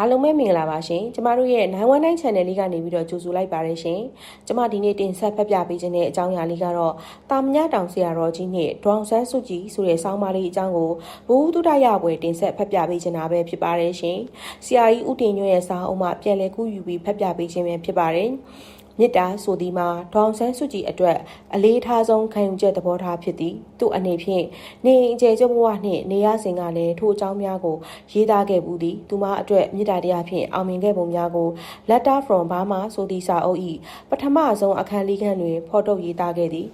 အားလုံးပဲမင်္ဂလာပါရှင်ကျမတို့ရဲ့919 channel လေးကနေပြီးတော့ကြိုဆိုလိုက်ပါတယ်ရှင်ကျမဒီနေ့တင်ဆက်ဖက်ပြပေးခြင်းတဲ့အကြောင်းအရာလေးကတော့တာမညတောင်ဆရာတော်ကြီးနဲ့ဒေါအောင်ဆန်းစုကြည်ဆိုတဲ့ဆောင်းပါးလေးအကြောင်းကိုဘုသူတရပွဲတင်ဆက်ဖက်ပြပေးခြင်းတာပဲဖြစ်ပါတယ်ရှင်ဆရာကြီးဦးတင်ညွန့်ရဲ့စာအုပ်မှပြန်လည်ကူးယူပြီးဖက်ပြပေးခြင်းပဲဖြစ်ပါတယ် မေတ္တာဆိုသည်မှာဒေါအောင်ဆန်းစုကြည်အတွက်အလေးထားဆုံးခံယူချက်သဘောထားဖြစ်သည်သူ့အနေဖြင့်နေအိမ်အကျယ်ကျုပ်ဘဝနှင့်နေရစဉ်ကလည်းထိုအကြောင်းများကိုရေးသားခဲ့ဘူးသည်သူမအတွက်မေတ္တာတရားဖြင့်အောင်မြင်ခဲ့ပုံများကို Letter from Burma ဆိုသည့်စာအုပ်၏ပထမဆုံးအခန်းလေးခန်းတွင်ဖော်ထုတ်ရေးသားခဲ့သည်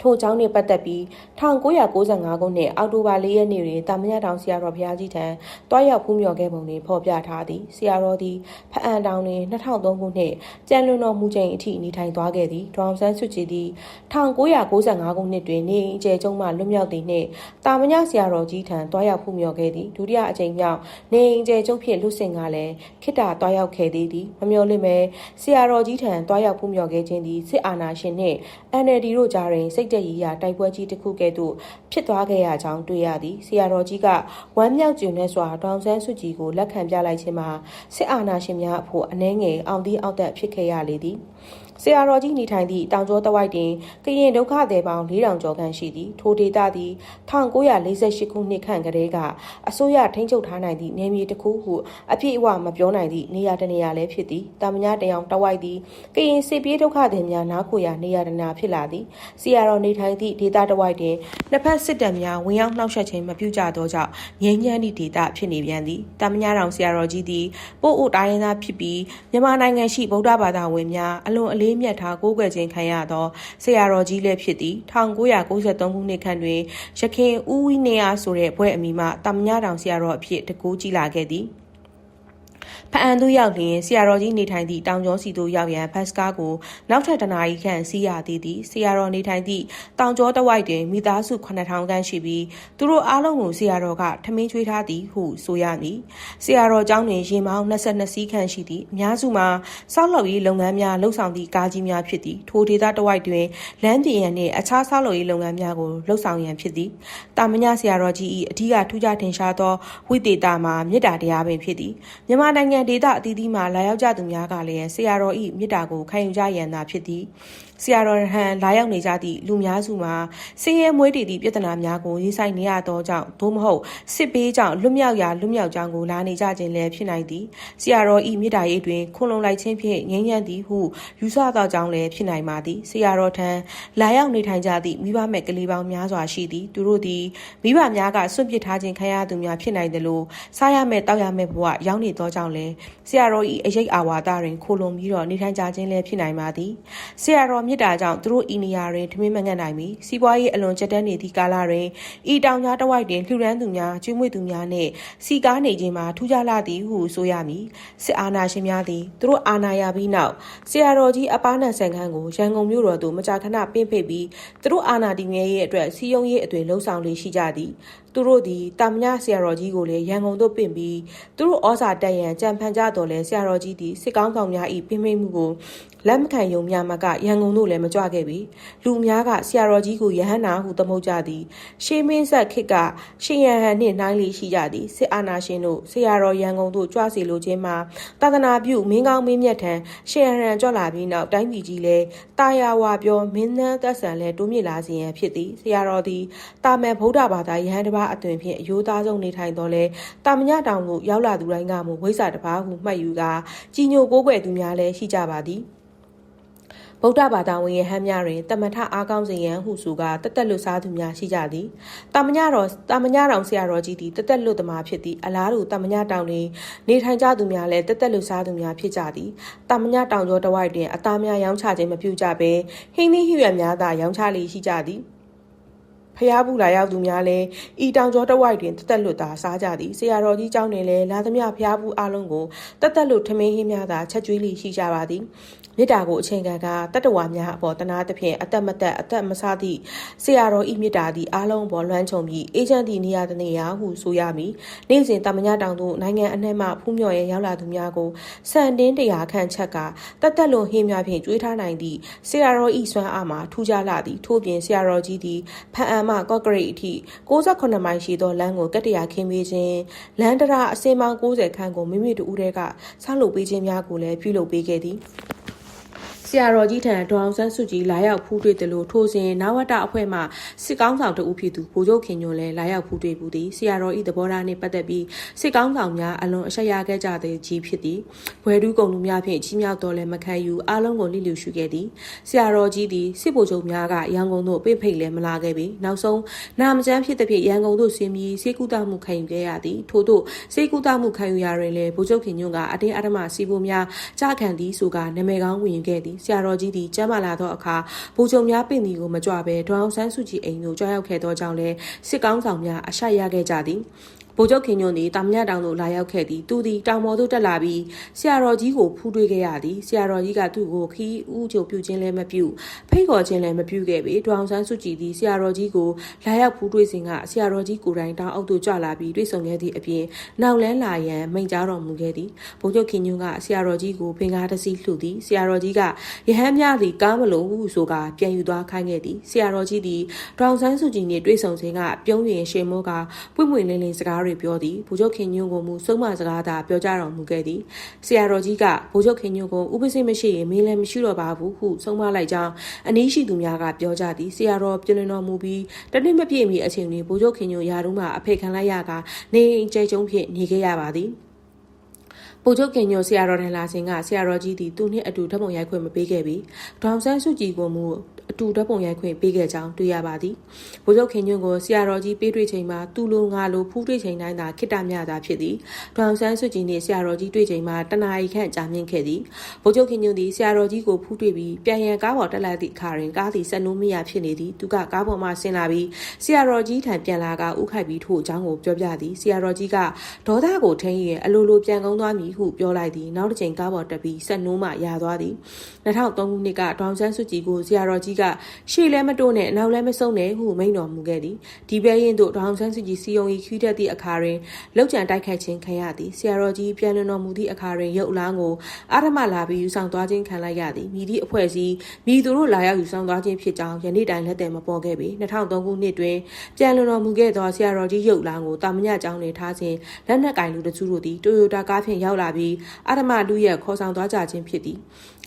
ထိုအကြောင်းနှင့်ပတ်သက်ပြီး1995ခုနှစ်အောက်တိုဘာ၄ရက်နေ့တွင်တာမညတောင်ဆရာတော်ဘုရားကြီးထံတွားရောက်ဖူးမြော်ခဲ့ပုံတွင်ဖော်ပြထားသည်ဆရာတော်သည်ဖအံတောင်တွင်2003ခုနှစ်ကျန်လွန်တော်မူချိန်အထိနေထိုင်သွားခဲ့သည်ဒေါအောင်ဆန်းစုကြည်သည်1995ခုနှစ်တွင်နေအိမ်အကျယ်ကျုံမှလွတ်မြောက်သည်နှင့်တာမညဆရာတော်ကြီးထံတွားရောက်ဖူးမြော်ခဲ့သည်ဒုတိယအကြိမ်မြောက်နေအိမ်အကျယ်ကျုံဖြင့်လွတ်စင်ကလည်းခိတ္တတွားရောက်ခဲ့သည်သည်မမျှော်လင့်ပဲဆရာတော်ကြီးထံတွားရောက်ဖူးမြော်ခဲ့ခြင်းသည်စစ်အာဏာရှင်နှင့် NLD တို့ကြားတွင်စိတ်တက်ရည်ရာတိုက်ပွဲကြီးတစ်ခုကဲ့သို့ဖြစ်သွားခဲ့ရကြောင်းတွေ့ရသည်ဆရာတော်ကြီးကဝမ်းမြောက်ကြုံနဲ့စွာဒေါန်ဆန်းစုကြည်ကိုလက်ခံပြလိုက်ခြင်းမှာစစ်အာဏာရှင်များအဖို့အနှဲငယ်အောင်သီးအောက်တက်ဖြစ်ခဲ့ရလေသည် ဆရာတော်ကြီးနေထိုင်သည့်တောင်ကျောတဝိုက်တွင်ကရင်ဒုက္ခသည်ပေါင်း4000ကျော်ခန့်ရှိသည်ထိုဒေသသည်1948ခုနှစ်ခန့်ကတည်းကအစိုးရထိန်းချုပ်ထားနိုင်သည့်နေမြေတစ်ခုဟုအပြည့်အဝမပြောနိုင်သည့်နေရာတနေရာလည်းဖြစ်သည်တာမညတယောင်တဝိုက်သည်ကရင်စစ်ပြေးဒုက္ခသည်များနားခိုရာနေရာတနာဖြစ်လာသည်ဆရာတော်နေထိုင်သည့်ဒေသတဝိုက်တွင်နှစ်ဖက်စစ်တပ်များဝင်ရောက်နှောက်ယှက်ခြင်းမပြုကြသောကြောင့်ငြိမ်းချမ်းသည့်ဒေသဖြစ်နေပြန်သည်တာမညတောင်ဆရာတော်ကြီးသည်ပို့အိုတိုင်းရင်းသားဖြစ်ပြီးမြန်မာနိုင်ငံရှိဗုဒ္ဓဘာသာဝင်များအလွန်အလေးမြတ်ထားကိုးကွယ်ခြင်းခံရသောဆရာတော်ကြီးလည်းဖြစ်သည်1993ခုနှစ်ခန့်တွင်ရခင်ဦးဝီနေယာဆိုတဲ့ဘွဲ့အမိမှတာမညတောင်ဆရာတော်အဖြစ်တကူးကြည်လာခဲ့သည် ဖအံသူရောက်လျင်ဆရာတော်ကြီးနေထိုင်သည့်တောင်ကျောစီသို့ရောက်ရန်ဘတ်စကားကိုနောက်ထပ်တနာရီခန့်စီးရသေးသည်ဆရာတော်နေထိုင်သည့်တောင်ကျောတဝိုက်တွင်မိသားစု9000ခန့်ရှိပြီးသူတို့အားလုံးကိုဆရာတော်ကထမင်းချွေးထားသည်ဟုဆိုရမည်ဆရာတော်ကျောင်းတွင်ရေမောင်း22စီးခန့်ရှိသည်အများစုမှာစောက်လုပ်ရေးလုပ်ငန်းများလှုပ်ဆောင်သည့်ကားကြီးများဖြစ်သည်ထိုဒေသတဝိုက်တွင်လမ်းပြင်ရန်နှင့်အခြားစောက်လုပ်ရေးလုပ်ငန်းများကိုလှုပ်ဆောင်ရန်ဖြစ်သည်တာမညဆရာတော်ကြီး၏အထူးထူးခြားထင်ရှားသောဝိသေသမှာမေတ္တာတရားပင်ဖြစ်သည်မြန်မာနိုင်ငံဒေသအသီးသီးမှလာရောက်ကြသူများကလည်းဆရာတော်ဤမေတ္တာကိုခံယူကြရန်သာဖြစ်သည် ဆရာတော်ဟန်လာရောက်နေကြသည့်လူများစုမှာဆင်းရဲမွေးတည်သည့်ပြဿနာများကိုရေးဆိုင်နေရသောကြောင့်သို့မဟုတ်စစ်ပေးကြောင့်လွတ်မြောက်ရာလွတ်မြောက်ကြောင်းကိုလာနေကြခြင်းလည်းဖြစ်နိုင်သည်ဆရာတော်ဤမေတ္တာရိပ်တွင်ခွန်လုံလိုက်ခြင်းဖြင့်ငြိမ်းချမ်းသည်ဟုယူဆသောကြောင့်လည်းဖြစ်နိုင်ပါသည်ဆရာတော်ထံလာရောက်နေထိုင်ကြသည့်မိဘမဲ့ကလေးပေါင်းများစွာရှိသည်သူတို့သည်မိဘများကစွန့်ပစ်ထားခြင်းခံရသူများဖြစ်နိုင်တယ်လို့စားရမဲ့တောက်ရမဲ့ဘဝရောက်နေသောကြောင့်လည်းဆရာတော်ဤအရေးအာဝါဒတွင်ခိုလုံပြီးတော့နေထိုင်ကြခြင်းလည်းဖြစ်နိုင်ပါသည်ဆရာတော်မြစ်တာကြောင့်သူတို့ဤနေရာတွင်ထမင်းမငတ်နိုင်မီစီးပွားရေးအလွန်ကျက်တန်းနေသည့်ကာလတွင်ဤတောင်ကြားတဝိုက်တွင်လှူဒန်းသူများကျွေးမွေးသူများနှင့်စီကားနေခြင်းမှာထူးခြားလာသည်ဟုဆိုရမည်စစ်အာဏာရှင်များသည်သူတို့အာဏာရပြီးနောက်ဆရာတော်ကြီးအပားနန်ဆန်ခန်းကိုရန်ကုန်မြို့တော်သို့မကြာခဏပင့်ဖိတ်ပြီးသူတို့အာဏာတည်မြဲရေးအတွက်စီယုံရေးအသွင်လှုံ့ဆော်လေးရှိကြသည် သူတို့သည်တာမညဆရာတော်ကြီးကိုလည်းရန်ကုန်သို့ပင့်ပြီးသူတို့ဩဇာတက်ရန်ကြံဖန်ကြတော်လဲဆရာတော်ကြီးသည်စစ်ကောင်းဆောင်များ၏ပြင်းမိမှုကိုလက်မခံယုံများမကရန်ကုန်သို့လည်းမကြွခဲ့ပြီလူများကဆရာတော်ကြီးကိုယဟန္နာဟုသမုတ်ကြသည်ရှေးမင်းဆက်ခေတ်ကရှင်ရဟန်နှင့်နှိုင်းလီရှိကြသည်စစ်အာဏာရှင်တို့ဆရာတော်ရန်ကုန်သို့ကြွစီလိုခြင်းမှာသာသနာပြုမင်းကောင်းမင်းမြတ်ထံရှင်ရဟန်ကြွလာပြီးနောက်တိုင်းပြည်ကြီးလည်းတာယာဝါပြောမင်းနှန်းသက်ဆန်လည်းတိုးမြင့်လာစေရန်ဖြစ်သည်ဆရာတော်သည်တာမန်ဗုဒ္ဓဘာသာယဟန်တစ်ပါးအသွင်ဖြင့်အယိုးသားဆုံးနေထိုင်တော်လဲတာမညတောင်ကိုရောက်လာသူတိုင်းကမှဝိဇ္ဇာတစ်ပါးဟုမှတ်ယူကာကြီးညိုကိုးကွယ်သူများလည်းရှိကြပါသည်ဗုဒ္ဓဘာသာဝင်ရဟန်းများတွင်တမထအားကောင်းစေရန်ဟုဆိုကတက်တက်လွတ်စားသူများရှိကြသည်တာမညတော်တာမညတောင်ဆရာတော်ကြီးသည်တက်တက်လွတ်သမားဖြစ်သည်အလားတူတာမညတောင်တွင်နေထိုင်ကြသူများလည်းတက်တက်လွတ်စားသူများဖြစ်ကြသည်တာမညတောင်ကျော်တဝိုက်တွင်အသားများရောင်းချခြင်းမပြုကြဘဲဟင်းသီးဟရွက်များသာရောင်းချလေရှိကြသည် ဖျားဘူးလာရောက်သူများလည်းဤတောင်ကျောတဝိုက်တွင်တသက်လွတ်သာစားကြသည်ဆရာတော်ကြီးကျောင်းတွင်လည်းလာသမျှဖျားဘူးအလုံးကိုတသက်လွတ်ထမင်းဟင်းများသာချက်ကျွေးလိရှိကြပါသည် မေတ္တာကိုအချိန်ခံကတတ္တဝါများအပေါ်တနာသဖြင့်အသက်မသက်အသက်မဆသည့်ဆရာတော်ဤမေတ္တာသည်အားလုံးပေါ်လွှမ်းခြုံပြီးအေဂျင့်သည်နေရာတနေရာဟုဆိုရမည်နေ့စဉ်တမညတောင်သို့နိုင်ငံအနှံ့မှဖူးမြော်ရဲရောက်လာသူများကိုစံတင်းတရာခန့်ချက်ကတတ်တက်လွန်ဟင်းများဖြင့်ကြွေးထားနိုင်သည့်ဆရာတော်ဤစွမ်းအားမှာထူးခြားလာသည်ထို့ပြင်ဆရာတော်ကြီးသည်ဖန်အံမမှကော့ကရိတ်အထိ68မိုင်ရှိသောလမ်းကိုကတ္တရာခင်းပေးခြင်းလမ်းတရာအစင်ပေါင်း90ခန့်ကိုမိမိတို့ဦးတဲ့ကဆောက်လုပ်ပေးခြင်းများကိုလည်းပြုလုပ်ပေးခဲ့သည် ဆရာတော်ကြီးထံဒေါအောင်ဆန်းစုကြည်လာရောက်ဖူးတွေ့တယ်လို့ထိုစဉ်နဝတအဖွဲ့မှစစ်ကောင်းဆောင်တဦးဖြစ်သူဗိုလ်ချုပ်ခင်ညွန့်လည်းလာရောက်ဖူးတွေ့ဘူးသည်ဆရာတော်ဤသဘောထားနှင့်ပတ်သက်ပြီးစစ်ကောင်းဆောင်များအလွန်အရှက်ရခဲ့ကြသည်ကြီးဖြစ်သည်ဘွယ်တူးကုံလူများဖြင့်ကြီးမြောက်တော်လည်းမခံယူအားလုံးကိုလိလူရှုခဲ့သည်ဆရာတော်ကြီးသည်စစ်ဗိုလ်ချုပ်များကရန်ကုန်သို့ပြိဖိတ်လည်းမလာခဲ့ပေနောက်ဆုံးနာမကျန်းဖြစ်သဖြင့်ရန်ကုန်သို့ဆင်းပြီးစေကူတာမှုခံယူခဲ့ရသည်ထို့သို့စေကူတာမှုခံယူရာတွင်လည်းဗိုလ်ချုပ်ခင်ညွန့်ကအတင်းအဓမ္မစီဖို့များကြားခံသည်ဆိုကနာမည်ကောင်းဝင်ယူခဲ့သည်ဆရာတော်ကြီးသည်ကျမ်းမာလာသောအခါဗိုလ်ချုပ်များပင့်သည်ကိုမကြွဘဲဒေါအောင်ဆန်းစုကြည်အိမ်သို့ကြွရောက်ခဲ့သောကြောင့်လည်းစစ်ကောင်းဆောင်များအရှက်ရခဲ့ကြသည် ဗိုလ်ချုပ်ခင်ညွန့်သည်တာမညတောင်သို့လာရောက်ခဲ့သည်သူသည်တောင်ပေါ်သို့တက်လာပြီးဆရာတော်ကြီးကိုဖူးတွေ့ခဲ့ရသည်ဆရာတော်ကြီးကသူ့ကိုခီးဦးချုပ်ပြုခြင်းလည်းမပြုဖိတ်ခေါ်ခြင်းလည်းမပြုခဲ့ပေဒေါအောင်ဆန်းစုကြည်သည်ဆရာတော်ကြီးကိုလာရောက်ဖူးတွေ့စဉ်ကဆရာတော်ကြီးကိုယ်တိုင်တောင်အောက်သို့ကြွလာပြီးတွေ့ဆုံခဲ့သည့်အပြင်နောက်လန်းလာရန်မိန့်ကြားတော်မူခဲ့သည်ဗိုလ်ချုပ်ခင်ညွန့်ကဆရာတော်ကြီးကိုဖင်ကားတစ်စီးလှူသည်ဆရာတော်ကြီးကရဟန်းများသည်ကားမလုံးဟုဆိုကပြန်ယူသွားခိုင်းခဲ့သည်ဆရာတော်ကြီးသည်ဒေါအောင်ဆန်းစုကြည်နှင့်တွေ့ဆုံစဉ်ကပြုံးရင်ရှေမိုးကပွင့်ပွင့်လင်းလင်းစကားတွေပြောသည်ဗိုလ်ချုပ်ခင်ညွန့်ကိုမူစုံမစကားသာပြောကြတော်မူခဲ့သည်ဆရာတော်ကြီးကဗိုလ်ချုပ်ခင်ညွန့်ကိုဥပစိမရှိရင်မင်းလည်းမရှိတော့ပါဘူးဟုဆုံးမလိုက်ကြောင်းအနည်းရှိသူများကပြောကြသည်ဆရာတော်ပြည်လွင်တော်မူပြီးတနည်းမပြည့်မီအချိန်တွင်ဗိုလ်ချုပ်ခင်ညွန့်ရာထူးမှအဖေခံလိုက်ရကနေအိမ်ကျဲကျုံဖြင့်နေခဲ့ရပါသည်ဗိုလ်ချုပ်ကင်ညိုဆရာတော်ထံလာစဉ်ကဆရာတော်ကြီးသည်သူနှင့်အတူဓာတ်ပုံရိုက်ခွင့်မပေးခဲ့ပြီ။ဒေါန်ဆန်းစုကြည်ကမူအတူဓာတ်ပုံရိုက်ခွင့်ပေးခဲ့ကြောင်းတွေ့ရပါသည်။ဗိုလ်ချုပ်ခင်ညွန့်ကိုဆရာတော်ကြီးပေးတွေ့ချိန်မှာသူ့လိုငါလိုဖူးတွေ့ချိန်တိုင်းသာခိတ္တမြတာဖြစ်သည်။ဒေါန်ဆန်းစုကြည်နှင့်ဆရာတော်ကြီးတွေ့ချိန်မှာတနာရီခန့်ကြာမြင့်ခဲ့သည်။ဗိုလ်ချုပ်ခင်ညွန့်သည်ဆရာတော်ကြီးကိုဖူးတွေ့ပြီးပြန်ရန်ကားပေါ်တက်လာသည့်အခါတွင်ကားသည်ဆက်နိုးမရဖြစ်နေသည်။သူကကားပေါ်မှဆင်းလာပြီးဆရာတော်ကြီးထံပြန်လာကဥခိုက်ပြီးထို့အကြောင်းကိုပြောပြသည်။ဆရာတော်ကြီးကဒေါသကိုထိန်းရင်အလိုလိုပြန်ကုန်းသွားမည်ဟုပြောလိုက်သည်နောက်တစ်ချိန်ကားပေါ်တက်ပြီးဆက်နိုးမှရာသွားသည်2003ခုနှစ်ကဒေါန်ဆန်းစုကြည်ကိုဆရာတော်ကြီးကရှေ့လဲမတိုးနဲ့နောက်လဲမဆုံးနဲ့ဟုမိန့်တော်မူခဲ့သည်ဒီပဲရင်တို့ဒေါန်ဆန်းစုကြည်စီယုံဤခွီးတတ်သည့်အခါတွင်လောက်ကျန်တိုက်ခိုက်ခြင်းခံရသည်ဆရာတော်ကြီးပြန်လွန်တော်မူသည့်အခါတွင်ရုပ်အလားကိုအာရမလာပြီးယူဆောင်သွားခြင်းခံလိုက်ရသည်မိသည့်အဖွဲ့အစည်းမိသူတို့လာရောက်ယူဆောင်သွားခြင်းဖြစ်ကြောင်းယနေ့တိုင်လက်တယ်မပေါ်ခဲ့ပေ2003ခုနှစ်တွင်ပြန်လွန်တော်မူခဲ့သောဆရာတော်ကြီးရုပ်လားကိုတာမညကျောင်းတွင်ထားခြင်းလက်နက်ကင်လူတစုတို့သည်တိုယိုတာကားဖြင့်ရောက်လာပြီးအာရမလူရဲ့ခေါ်ဆောင်သွားကြခြင်းဖြစ်သည်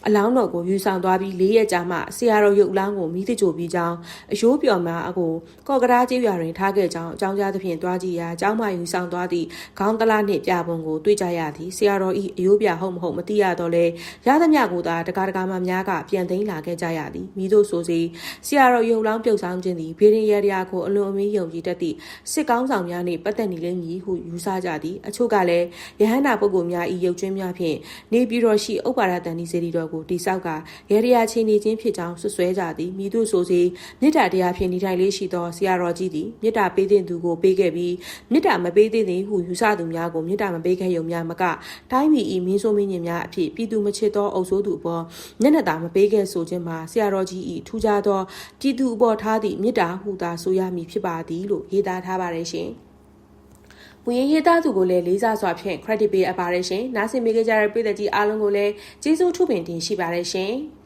အလောင်းတော်ကိုယူဆောင်သွားပြီး၄ရက်ကြာမှဆရာတော်ရုပ်အလောင်းကိုမိသကြိုပြီးကြောင်းအယိုးပြော်မှာအကိုကော့ကရာကျေးရွာတွင်ထားခဲ့ကြောင်းအကြောင်းကြားသဖြင့်သွားကြည့်ရာအကြောင်းမှယူဆောင်သွားသည့်ခေါင်းကလားနှင့်ပြပုံကိုတွေ့ကြရသည်ဆရာတော်ဤအယိုးပြဟုတ်မဟုတ်မသိရတော့လဲရသမျှကိုသာတကားတကားမှများကပြန်သိမ်းလာခဲ့ကြရသည်မိတို့ဆိုစီဆရာတော်ရုပ်လောင်းပြုတ်ဆောင်ခြင်းသည်ဗေဒင်ရတရားကိုအလွန်အမင်းယုံကြည်တတ်သည့်စစ်ကောင်းဆောင်များနှင့်ပတ်သက်နေလိမ့်မည်ဟုယူဆကြသည်အချို့ကလည်းယဟန္တာပုဂ္ဂိုလ်များဤရုပ်ချင်းများဖြင့်နေပြည်တော်ရှိဥပါရတန်ဒီစေတီတော်ကိုတိဆောက်ကရေရရာချင်းနေခြင်းဖြစ်ကြောင်းဆွဆွဲကြသည်မိသူဆိုစီမေတ္တာတရားဖြင့်နေထိုင်လေးရှိသောဆရာတော်ကြီးသည်မေတ္တာပေးတဲ့သူကိုပေးခဲ့ပြီးမေတ္တာမပေးတဲ့သည်ဟုယူဆသူများကိုမေတ္တာမပေးခဲ့ရုံများမကတိုင်းပြည်ဤမင်းဆိုးမင်းညင်များအဖြစ်ပြည်သူမချစ်သောအုပ်စိုးသူအပေါ်မျက်နှာသာမပေးခဲ့ဆိုခြင်းမှာဆရာတော်ကြီးဤထူးခြားသောပြည်သူအပေါ်ထားသည့်မေတ္တာဟူသာဆိုရမည်ဖြစ်ပါသည်လို့ရေးသားထားပါတယ်ရှင်။ မူရင်းရေးသားသူကိုလည်းလေးစားစွာဖြင့် credit ပေးအပ်ပါတယ်ရှင်။နားဆင်မိကြတဲ့ပြည်သက်ကြီးအားလုံးကိုလည်းကျေးဇူးထူးပင်တင်ရှိပါတယ်ရှင်။